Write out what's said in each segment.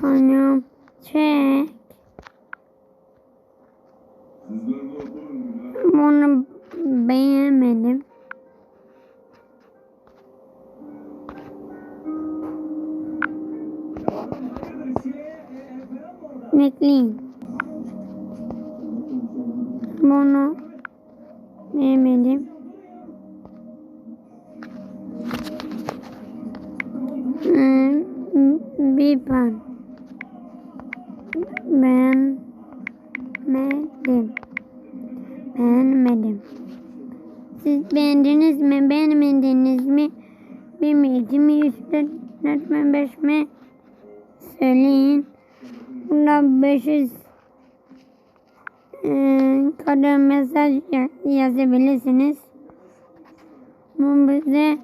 Kanım. Çek. Bunu beğenmedim. Bekleyin. Bunu beğenmedim. Ben beğenmedim. Beğenmedim. Siz beğendiniz mi? Beğenmediniz mi? Bir mi, iki mi, üç, dört, dört mü, beş mi? Söyleyin. Bunda 500 eee kadar mesaj ya- yazabilirsiniz. Bu bize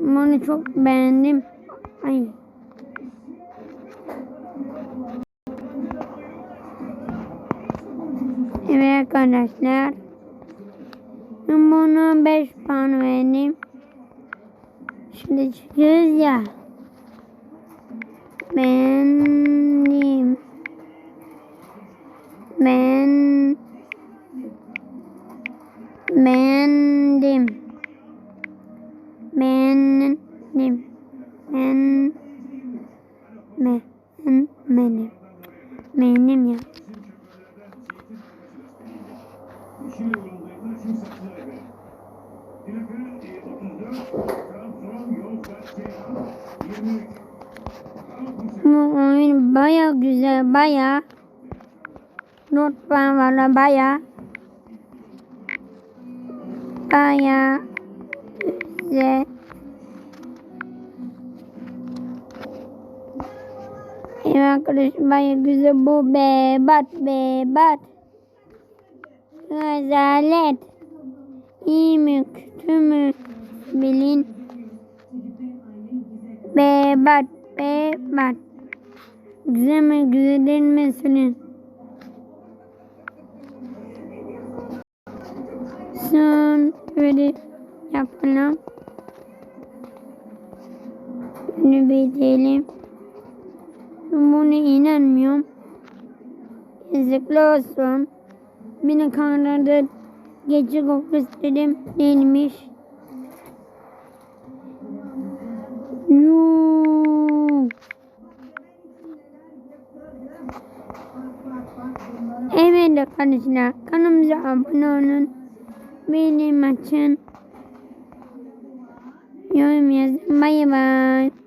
bunu çok beğendim. Ay. Evet arkadaşlar. Ben buna 5 puan verdim. Şimdi çıkıyoruz ya. Beğendim. Ben beğendim. Beğendim. Ben beğenmedim. Beğendim ya. Bu oyun baya güzel baya. Puan var baya. Baya güzel. Evet arkadaşlar baya güzel bu bebat bebat. Rezalet. İyi mi kötü mü bilin. Bebat bebat. Güzel mi güzel değil mi? Son böyle yapalım. Bunu bitirelim. Buna inanmıyorum. Yazıklar olsun. Beni kandırdı. Gece kokusu dedim. Değilmiş. Yuuu. Evet arkadaşlar kanalımıza abone olun. Benim açın. Yorum yazın. Bay bay.